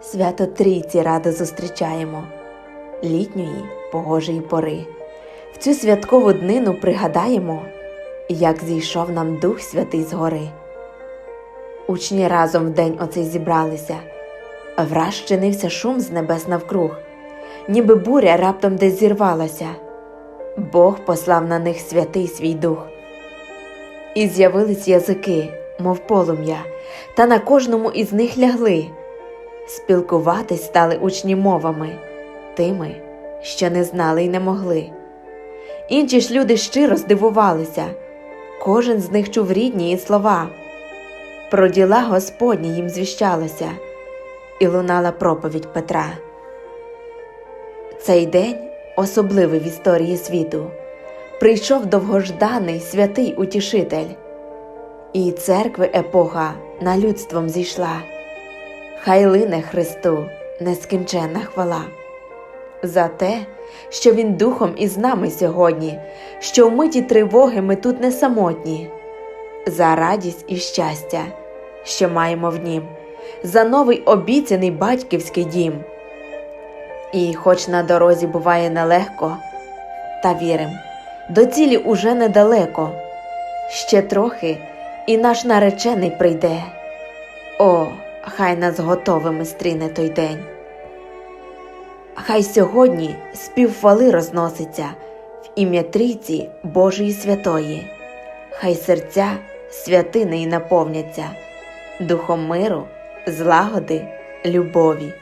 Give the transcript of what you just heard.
Свято Трійці радо зустрічаємо літньої погожої пори. В цю святкову днину пригадаємо, як зійшов нам Дух Святий з гори. Учні разом в день оцей зібралися, враз чинився шум з небес навкруг, ніби буря раптом десь зірвалася. Бог послав на них святий свій дух. І з'явились язики, мов полум'я, та на кожному із них лягли. Спілкуватись стали учні мовами, тими, що не знали й не могли. Інші ж люди щиро здивувалися, кожен з них чув рідні її слова. Про діла Господні їм звіщалося, і лунала проповідь Петра. Цей день особливий в історії світу. Прийшов довгожданий святий утішитель, і церкви епоха на людством зійшла. Хай лине Христу нескінченна хвала за те, що Він духом із нами сьогодні, що в миті тривоги ми тут не самотні, за радість і щастя, що маємо в нім, за новий обіцяний батьківський дім. І, хоч на дорозі буває нелегко, та вірим, до цілі уже недалеко, ще трохи, і наш наречений прийде. О, хай нас готовими стріне той день. Хай сьогодні співхвали розноситься в ім'я Трійці Божої Святої, хай серця святинею наповняться, духом миру, злагоди, любові.